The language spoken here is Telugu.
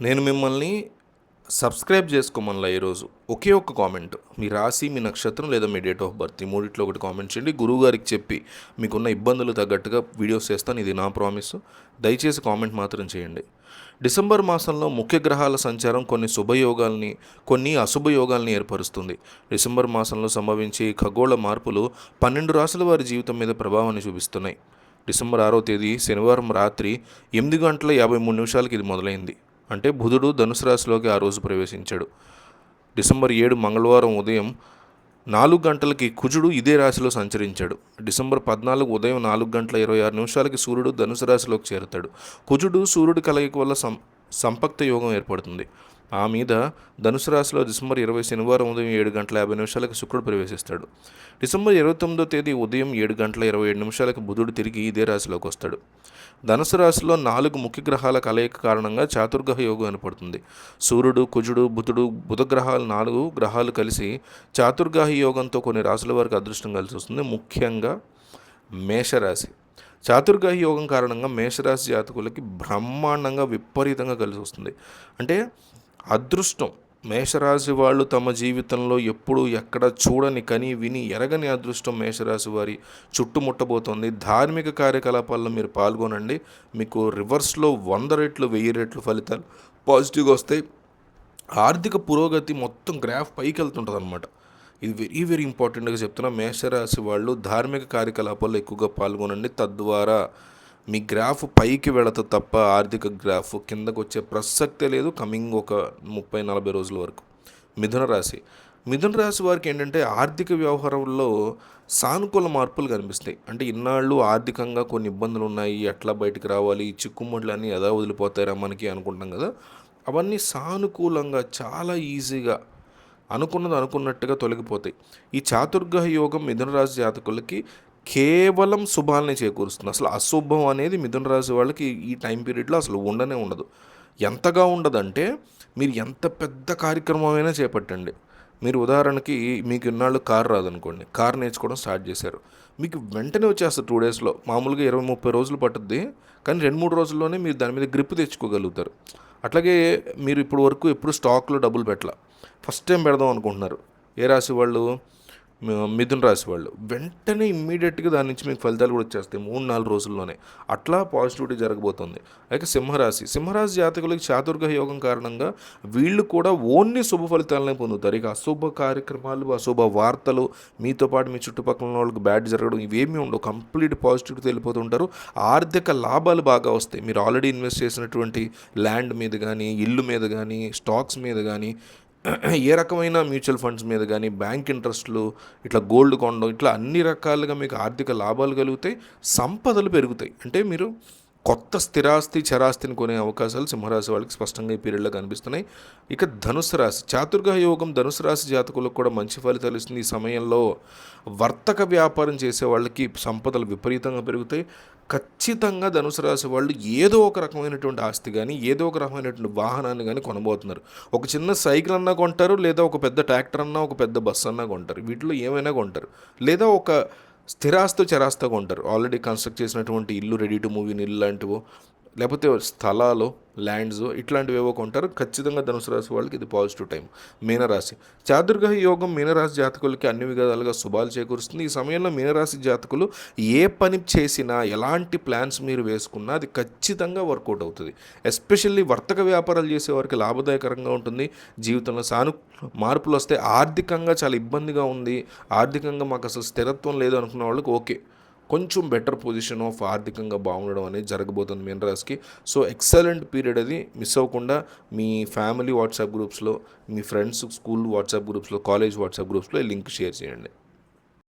నేను మిమ్మల్ని సబ్స్క్రైబ్ చేసుకోమల్లా ఈరోజు. ఒకే ఒక్క కామెంట్. మీ రాశి మీ నక్షత్రం లేదా మీ డేట్ ఆఫ్ బర్త్ ఈ మూడిట్లో ఒకటి కామెంట్ చేయండి. గురువు గారికి చెప్పి మీకున్న ఇబ్బందులు తగ్గట్టుగా వీడియోస్ చేస్తాను. ఇది నా ప్రామిస్. దయచేసి కామెంట్ మాత్రం చేయండి. డిసెంబర్ మాసంలో ముఖ్య గ్రహాల సంచారం కొన్ని శుభయోగాల్ని కొన్ని అశుభయోగాల్ని ఏర్పరుస్తుంది. డిసెంబర్ మాసంలో సంభవించే ఖగోళ మార్పులు పన్నెండు రాసుల వారి జీవితం మీద ప్రభావాన్ని చూపిస్తున్నాయి. డిసెంబర్ ఆరో తేదీ శనివారం రాత్రి ఎనిమిది గంటల యాభై మూడు నిమిషాలకి ఇది మొదలైంది. అంటే బుధుడు ధనుసు రాశిలోకి ఆ రోజు ప్రవేశించాడు. డిసెంబర్ ఏడు మంగళవారం ఉదయం నాలుగు గంటలకి కుజుడు ఇదే రాశిలో సంచరించాడు. డిసెంబర్ పద్నాలుగు ఉదయం నాలుగు గంటల ఇరవై ఆరు నిమిషాలకి సూర్యుడు ధనుసు రాశిలోకి చేరుతాడు. కుజుడు సూర్యుడి కలయిక వల్ల సం సంపక్త యోగం ఏర్పడుతుంది. ఆ మీద ధనుసు రాశిలో డిసెంబర్ ఇరవై శనివారం ఉదయం ఏడు గంటల యాభై నిమిషాలకి శుక్రుడు ప్రవేశిస్తాడు. డిసెంబర్ ఇరవై తొమ్మిదో తేదీ ఉదయం ఏడు గంటల ఇరవై ఏడు నిమిషాలకు బుధుడు తిరిగి ఇదే రాశిలోకి వస్తాడు. ధనుసు రాశిలో నాలుగు ముఖ్య గ్రహాల కలయిక కారణంగా చాతుర్గ్రహ యోగం ఏర్పడుతుంది. సూర్యుడు కుజుడు బుధుడు బుధగ్రహాలు నాలుగు గ్రహాలు కలిసి చాతుర్గ్రహ యోగంతో కొన్ని రాశుల వారికి అదృష్టం కలిసి వస్తుంది. ముఖ్యంగా మేషరాశి. చాతుర్గ్రహ యోగం కారణంగా మేషరాశి జాతకులకి బ్రహ్మాండంగా విపరీతంగా కలిసి వస్తుంది. అంటే అదృష్టం. మేషరాశి వాళ్ళు తమ జీవితంలో ఎప్పుడు ఎక్కడ చూడని కని విని ఎరగని అదృష్టం మేషరాశి వారి చుట్టుముట్టబోతోంది. ధార్మిక కార్యకలాపాల్లో మీరు పాల్గొనండి. మీకు రివర్స్లో వంద రెట్లు వెయ్యి రెట్లు ఫలితాలు పాజిటివ్గా వస్తాయి. ఆర్థిక పురోగతి మొత్తం గ్రాఫ్ పైకి వెళ్తుంటుంది అనమాట ఇది వెరీ వెరీ ఇంపార్టెంట్గా చెప్తున్నా. మేషరాశి వాళ్ళు ధార్మిక కార్యకలాపాల్లో ఎక్కువగా పాల్గొనండి. తద్వారా మీ గ్రాఫ్ పైకి వెళత తప్ప ఆర్థిక గ్రాఫ్ కిందకు వచ్చే ప్రసక్తే లేదు కమింగ్ ఒక ముప్పై నలభై రోజుల వరకు. మిథున రాశి. మిథున రాశి వారికి ఏంటంటే ఆర్థిక వ్యవహారంలో సానుకూల మార్పులు కనిపిస్తాయి. అంటే ఇన్నాళ్ళు ఆర్థికంగా కొన్ని ఇబ్బందులు ఉన్నాయి. ఎట్లా బయటకు రావాలి? ఈ చిక్కుముడ్లు అన్నీ ఎలా వదిలిపోతారా మనకి అనుకుంటాం కదా. అవన్నీ సానుకూలంగా చాలా ఈజీగా అనుకున్నది అనుకున్నట్టుగా తొలగిపోతాయి. ఈ చాతుర్గ్రహ యోగం మిథున రాశి జాతకులకి కేవలం శుభాలని చేకూరుస్తుంది. అసలు అశుభం అనేది మిథున రాశి వాళ్ళకి ఈ టైం పీరియడ్లో అసలు ఉండనే ఉండదు. ఎంతగా ఉండదంటే మీరు ఎంత పెద్ద కార్యక్రమమైనా చేపట్టండి. మీరు ఉదాహరణకి మీకు ఇన్నాళ్ళు కార్ రాదనుకోండి. కార్ నేర్చుకోవడం స్టార్ట్ చేశారు. మీకు వెంటనే వచ్చేస్తారు టూ డేస్లో. మామూలుగా ఇరవై ముప్పై రోజులు పట్టుద్ది. కానీ రెండు మూడు రోజుల్లోనే మీరు దాని మీద గ్రిప్ తెచ్చుకోగలుగుతారు. అట్లాగే మీరు ఇప్పుడు వరకు ఎప్పుడు స్టాక్లో డబ్బులు పెట్టాల. ఫస్ట్ టైం పెడదాం అనుకుంటున్నారు. ఏ రాశి వాళ్ళు? మిథున్ రాశి వాళ్ళు. వెంటనే ఇమ్మీడియట్గా దాని నుంచి మీకు ఫలితాలు కూడా వచ్చేస్తాయి మూడు నాలుగు రోజుల్లోనే. అట్లా పాజిటివిటీ జరగబోతుంది. అయితే సింహరాశి. సింహరాశి జాతకులకి చాతుర్గ యోగం కారణంగా వీళ్ళు కూడా ఓన్లీ శుభ ఫలితాలనే పొందుతారు. ఇక అశుభ కార్యక్రమాలు అశుభ వార్తలు మీతో పాటు మీ చుట్టుపక్కల వాళ్ళకి బ్యాడ్ జరగడం ఇవేమీ ఉండవు. కంప్లీట్ పాజిటివిటీ వెళ్ళిపోతుంటారు. ఆర్థిక లాభాలు బాగా వస్తాయి. మీరు ఆల్రెడీ ఇన్వెస్ట్ చేసినటువంటి ల్యాండ్ మీద కానీ ఇల్లు మీద కానీ స్టాక్స్ మీద కానీ ఏ రకమైన మ్యూచువల్ ఫండ్స్ మీద కానీ బ్యాంక్ ఇంట్రెస్ట్లు ఇట్లా గోల్డ్ కొనడం ఇట్లా అన్ని రకాలుగా మీకు ఆర్థిక లాభాలు కలుగుతాయి సంపదలు పెరుగుతాయి. అంటే మీరు కొత్త స్థిరాస్తి చరాస్తిని కొనే అవకాశాలు సింహరాశి వాళ్ళకి స్పష్టంగా ఈ పీరియడ్లో కనిపిస్తున్నాయి. ఇక ధనుసు రాశి చాతుర్గ్రహ యోగం ధనుసు రాశి జాతకులకు కూడా మంచి ఫలితాలు ఇస్తుంది. ఈ సమయంలో వర్తక వ్యాపారం చేసే వాళ్ళకి సంపదలు విపరీతంగా పెరుగుతాయి. ఖచ్చితంగా ధనుసు రాశి వాళ్ళు ఏదో ఒక రకమైనటువంటి ఆస్తి కానీ ఏదో ఒక రకమైనటువంటి వాహనాన్ని కానీ కొనబోతున్నారు. ఒక చిన్న సైకిల్ అన్నా కొంటారు లేదా ఒక పెద్ద ట్రాక్టర్ అన్నా ఒక పెద్ద బస్సు అన్నా కొంటారు. వీటిలో ఏమైనా కొంటారు. లేదా ఒక స్థిరాస్తు చరాస్తి కొంటారు ఆల్రెడీ కన్స్ట్రక్ట్ చేసినటువంటి ఇల్లు రెడీ టు మూవీ ఇల్లు లాంటివో లేకపోతే స్థలాలు ల్యాండ్స్ ఇట్లాంటివి ఏవో కొంటారు. ఖచ్చితంగా ధనుసు రాశి వాళ్ళకి ఇది పాజిటివ్ టైం మీనరాశి. చాతుర్గ్రహ యోగం మీనరాశి జాతకులకి అన్ని విధాలుగా శుభాలు చేకూరుస్తుంది. ఈ సమయంలో మీనరాశి జాతకులు ఏ పని చేసినా ఎలాంటి ప్లాన్స్ మీరు వేసుకున్నా అది ఖచ్చితంగా వర్కౌట్ అవుతుంది. ఎస్పెషల్లీ వర్తక వ్యాపారాలు చేసే వారికి లాభదాయకరంగా ఉంటుంది. జీవితంలో సాను మార్పులు వస్తే ఆర్థికంగా చాలా ఇబ్బందిగా ఉంది. ఆర్థికంగా మాకు అసలు స్థిరత్వం లేదు అనుకున్న వాళ్ళకి ఓకే. కొంచెం బెటర్ పొజిషన్ ఆఫ్ ఆర్థికంగా బాగుండడం అనేది జరగబోతుంది మీన రాశికి. సో ఎక్సలెంట్ పీరియడ్ అది. మిస్ అవ్వకుండా మీ ఫ్యామిలీ వాట్సాప్ గ్రూప్స్లో మీ ఫ్రెండ్స్ స్కూల్ వాట్సాప్ గ్రూప్స్లో కాలేజ్ వాట్సాప్ గ్రూప్స్లో లింక్ షేర్ చేయండి.